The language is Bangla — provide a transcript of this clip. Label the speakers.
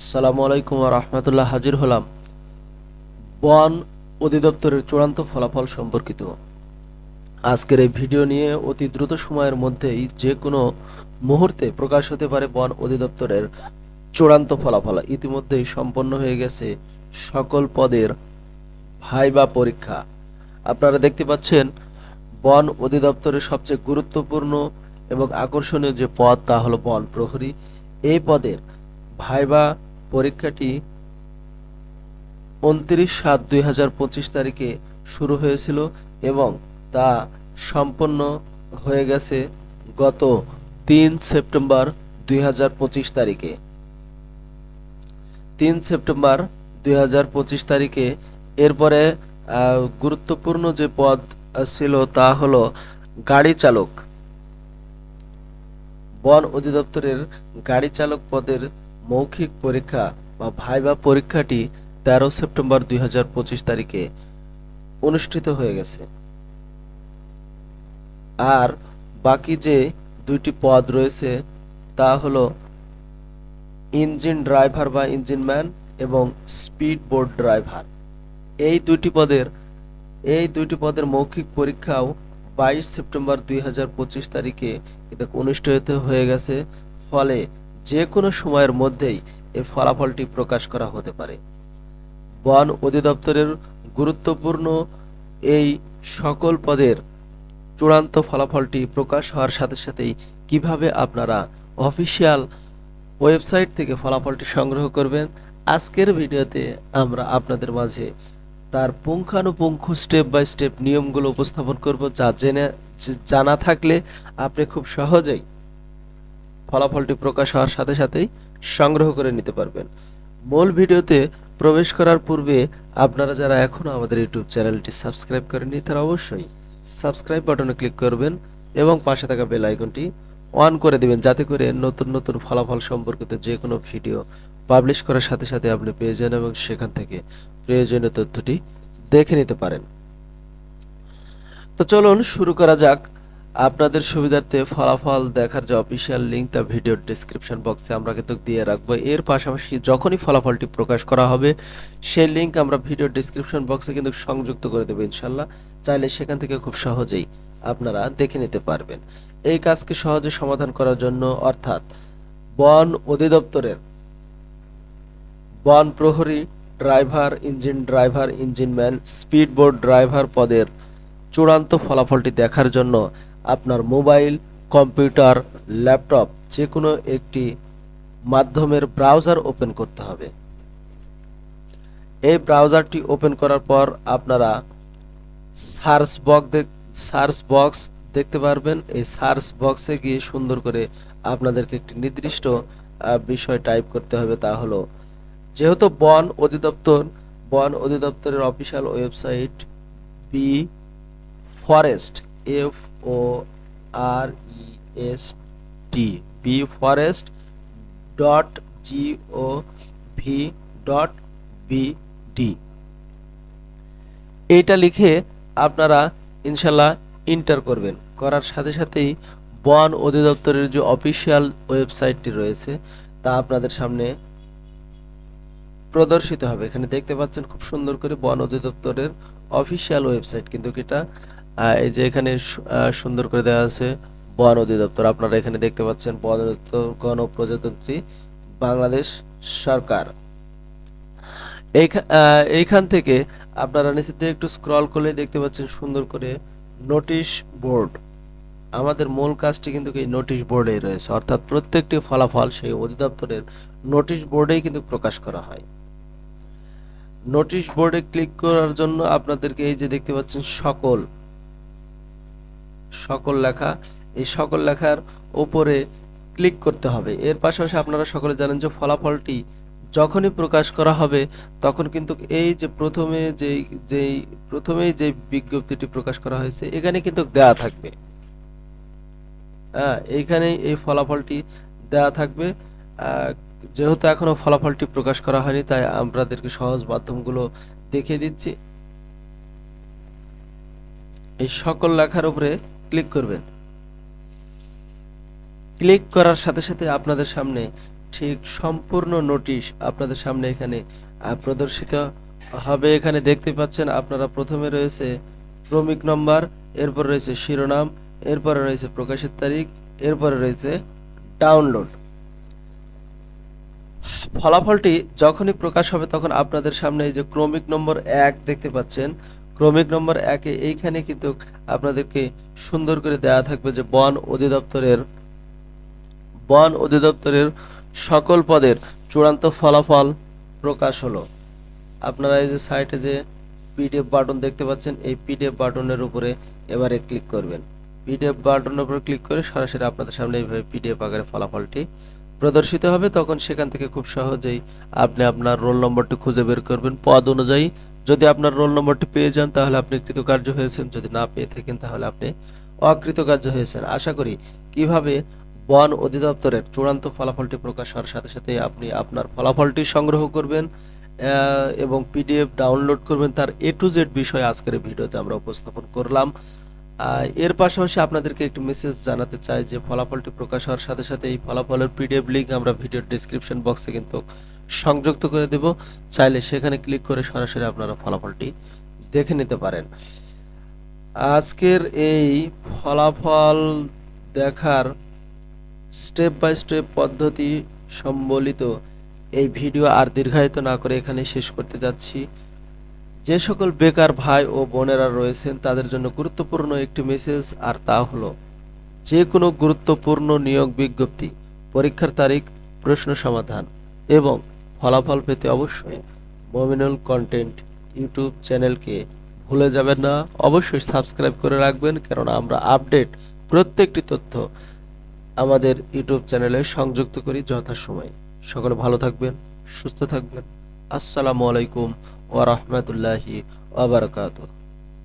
Speaker 1: আসসালামু আলাইকুম রহমতুল্লাহ, হাজির হলাম। বন অধিদপ্তরের চূড়ান্ত ফলাফল সম্পর্কিত। আজকের এই ভিডিও নিয়ে অতি দ্রুত সময়ের মধ্যেই যে কোনো মুহূর্তে প্রকাশ হতে পারে বন অধিদপ্তরের চূড়ান্ত ফলাফল। ইতিমধ্যেই সম্পন্ন হয়ে গেছে সকল পদের ভাইবা পরীক্ষা। আপনারা দেখতে পাচ্ছেন বন অধিদপ্তরের সবচেয়ে গুরুত্বপূর্ণ এবং আকর্ষণীয় যে পদ তা হলো বন প্রহরী। এই পদের ভাইবা পরীক্ষাটি উনত্রিশ সাত দুই হাজার পঁচিশ তারিখে শুরু হয়েছিল এবং তা সম্পন্ন হয়ে গেছে গত তিন সেপ্টেম্বর দুই হাজার পঁচিশ তারিখে। তিন সেপ্টেম্বর দুই হাজার পঁচিশ তারিখে এরপরে গুরুত্বপূর্ণ যে পদ ছিল তা হলো গাড়ি চালক। বন অধিদপ্তরের গাড়ি চালক পদের মৌখিক পরীক্ষা বা ভাইবা পরীক্ষাটি তেরো সেপ্টেম্বর দুই তারিখে অনুষ্ঠিত হয়ে গেছে। আর বাকি যে দুইটি পদ রয়েছে তা হলো ইঞ্জিন ড্রাইভার বা ইঞ্জিন ম্যান এবং স্পিড বোর্ড ড্রাইভার। এই দুইটি পদের, এই দুইটি পদের মৌখিক পরীক্ষাও বাইশ সেপ্টেম্বর দুই হাজার পঁচিশ তারিখে এটা অনুষ্ঠিত হয়ে গেছে। ফলে যে কোনো সময়ের মধ্যেই এই ফলাফলটি প্রকাশ করা হতে পারে। বন অধিদপ্তরের গুরুত্বপূর্ণ এই সকল পদের চূড়ান্ত ফলাফলটি প্রকাশ হওয়ার সাথে সাথেই কীভাবে আপনারা অফিসিয়াল ওয়েবসাইট থেকে ফলাফলটি সংগ্রহ করবেন, আজকের ভিডিওতে আমরা আপনাদের মাঝে তার পুঙ্খানুপুঙ্খ স্টেপ বাই স্টেপ নিয়মগুলো উপস্থাপন করব যা জেনে জানা থাকলে আপনি খুব সহজেই ফলাফলটি প্রকাশ হওয়ার সাথে সাথেই সংগ্রহ করে নিতে পারবেন। মূল ভিডিওতে প্রবেশ করার পূর্বে আপনারা যারা এখনও আমাদের ইউটিউব চ্যানেলটি সাবস্ক্রাইব করেননি, তারা অবশ্যই সাবস্ক্রাইব বাটনে ক্লিক করবেন এবং পাশে থাকা বেল আইকনটি অন করে দিবেন, যাতে করে নতুন নতুন ফলাফল সম্পর্কিত যে কোনো ভিডিও পাবলিশ করার সাথে সাথে আপনি পেয়ে যান এবং সেখান থেকে প্রয়োজনীয় তথ্যটি দেখে নিতে পারেন। তো চলুন শুরু করা যাক আপনাদের সুবিধার্থে ফলাফল দেখার যে অফিসিয়াল লিঙ্ক তা ভিডিওর ডেসক্রিপশন বক্সে আমরা কিন্তু দিয়ে রাখব। এর পাশাপাশি যখনই ফলাফলটি প্রকাশ করা হবে, সেই লিঙ্ক আমরা ভিডিও ডেসক্রিপশন বক্সে কিন্তু সংযুক্ত করে দেবো ইনশাল্লাহ। চাইলে সেখান থেকে খুব সহজেই আপনারা দেখে নিতে পারবেন। এই কাজকে সহজে সমাধান করার জন্য অর্থাৎ বন অধিদপ্তরের বন প্রহরী, driver engine driver engine man driver পদের চূড়ান্ত ফলাফলটি দেখার জন্য আপনার মোবাইল, কম্পিউটার, ল্যাপটপ যে কোনো একটি মাধ্যমের ব্রাউজার ওপেন করতে হবে। এই ব্রাউজারটি ওপেন করার পর আপনারা সার্চ বক্স সার্চ বক্স দেখতে পারবেন। এই সার্চ বক্সে গিয়ে সুন্দর করে আপনাদেরকে একটি নির্দিষ্ট বিষয় টাইপ করতে হবে। তা হলো, যেহেতু বন অধিদপ্তর, বন অধিদপ্তরের official website B forest F O R E S T B forest dot G O V dot B D এইটা লিখে আপনারা ইনশাল্লাহ ইন্টার করবেন। করার সাথে সাথেই বন অধিদপ্তরের যে অফিসিয়াল ওয়েবসাইটটি রয়েছে, তা আপনাদের সামনে প্রদর্শিত হবে। এখানে দেখতে পাচ্ছেন খুব সুন্দর করে বন অধিদপ্তরের অফিসিয়াল ওয়েবসাইট কিন্তু এটা এই যে এখানে সুন্দর করে দেওয়া আছে বন অধিদপ্তর। আপনারা এখানে দেখতে পাচ্ছেন বন অধিদপ্তর গণপ্রজাতন্ত্রী বাংলাদেশ সরকার। এইখান থেকে আপনারা নিচের দিকে একটু স্ক্রল করলে দেখতে পাচ্ছেন সুন্দর করে নোটিশ বোর্ড আমাদের মূল কাজটি কিন্তু এই নোটিশ বোর্ডে রয়েছে। অর্থাৎ প্রত্যেকটি ফলাফল সেই অধিদপ্তরের নোটিশ বোর্ডেই কিন্তু প্রকাশ করা হয়। নোটিশ বোর্ডে ক্লিক করার জন্য আপনাদেরকে এই যে দেখতে পাচ্ছেন সকল সকল লেখা, এই সকল লেখার উপরে ক্লিক করতে হবে। এর পাশাপাশি আপনারা সকলে জানেন যে ফলাফলটি যখনই প্রকাশ করা হবে, তখন কিন্তু এই যে প্রথমে যেই যেই, প্রথমেই যে বিজ্ঞপ্তিটি প্রকাশ করা হয়েছে, এখানে কিন্তু দেয়া থাকবে। হ্যাঁ এইখানেই এই ফলাফলটি দেয়া থাকবে। যেহেতু এখনও ফলাফলটি প্রকাশ করা হয়নি, তাই আপনাদেরকে সহজ মাধ্যমগুলো দেখিয়ে দিচ্ছি। এই সকল লেখার উপরে ক্লিক করবেন। ক্লিক করার সাথে সাথে আপনাদের সামনে ঠিক সম্পূর্ণ নোটিশ আপনাদের সামনে এখানে প্রদর্শিত হবে। এখানে দেখতে পাচ্ছেন আপনারা প্রথমে রয়েছে ক্রমিক নম্বর এরপর রয়েছে শিরোনাম, এরপরে রয়েছে প্রকাশের তারিখ, এরপরে রয়েছে ডাউনলোড ফলাফলটি যখনই প্রকাশ হবে তখন আপনাদের সামনে এই যে ক্রমিক নম্বর এক দেখতে পাচ্ছেন ক্রমিক নম্বর একে এইখানে কিন্তু আপনাদেরকে সুন্দর করে দেয়া থাকবে যে বন অধিদপ্তরের বন অধিদপ্তরের সকল পদের চূড়ান্ত ফলাফল প্রকাশ হলো। আপনারা এই যে সাইটে যে পিডিএফ বাটন দেখতে পাচ্ছেন, এই পিডিএফ বাটনের উপরে এবারে ক্লিক করবেন। পিডিএফ বাটনের উপরে ক্লিক করে সরাসরি আপনাদের সামনে এইভাবে পিডিএফ আকারে ফলাফলটি প্রদর্শিত হবে। তখন সেখান থেকে খুব সহজেই আপনি আপনার রোল নম্বরটি খুঁজে বের করবেন। পদ অনুযায়ী যদি আপনার রোল নম্বরটি পেয়ে যান, তাহলে আপনি কৃতকার্য হয়েছেন। যদি না পেয়ে থাকেন, তাহলে আপনি অকৃতকার্য হয়েছেন। আশা করি কীভাবে বন অধিদপ্তরের চূড়ান্ত ফলাফলটি প্রকাশ হওয়ার সাথে সাথে আপনি আপনার ফলাফলটি সংগ্রহ করবেন এবং পিডিএফ ডাউনলোড করবেন। তার এ টু জেড বিষয়ে আজকের ভিডিওতে আমরা উপস্থাপন করলাম। এর পাশাপাশি আপনাদেরকে একটি মেসেজ জানাতে চাই যে ফলাফলটি প্রকাশ হওয়ার সাথে সাথে এই ফলাফলের পিডিএফ লিঙ্ক আমরা ভিডিওর ডিসক্রিপশন বক্সে কিন্তু সংযুক্ত করে দেব। চাইলে সেখানে ক্লিক করে সরাসরি আপনারা ফলাফলটি দেখে নিতে পারেন। আজকের এই ফলাফল দেখার স্টেপ বাই স্টেপ পদ্ধতি সম্বলিত এই ভিডিও আর দীর্ঘায়িত না করে এখানে শেষ করতে যাচ্ছি। যে সকল বেকার ভাই ও বোনেরা রয়েছেন, তাদের জন্য গুরুত্বপূর্ণ একটি মেসেজ আর তা হলো, যে কোনো গুরুত্বপূর্ণ নিয়োগ বিজ্ঞপ্তি, পরীক্ষার তারিখ, প্রশ্ন সমাধান এবং ফলাফল পেতে অবশ্যই মমিনুল কন্টেন্ট ইউটিউব চ্যানেলকে ভুলে যাবেন না। অবশ্যই সাবস্ক্রাইব করে রাখবেন, কেননা আমরা আপডেট প্রত্যেকটি তথ্য আমাদের ইউটিউব চ্যানেলে সংযুক্ত করি যথাসময়ে। সকলে ভালো থাকবেন, সুস্থ থাকবেন। আসসালামু আলাইকুম ورحمة الله وبركاته.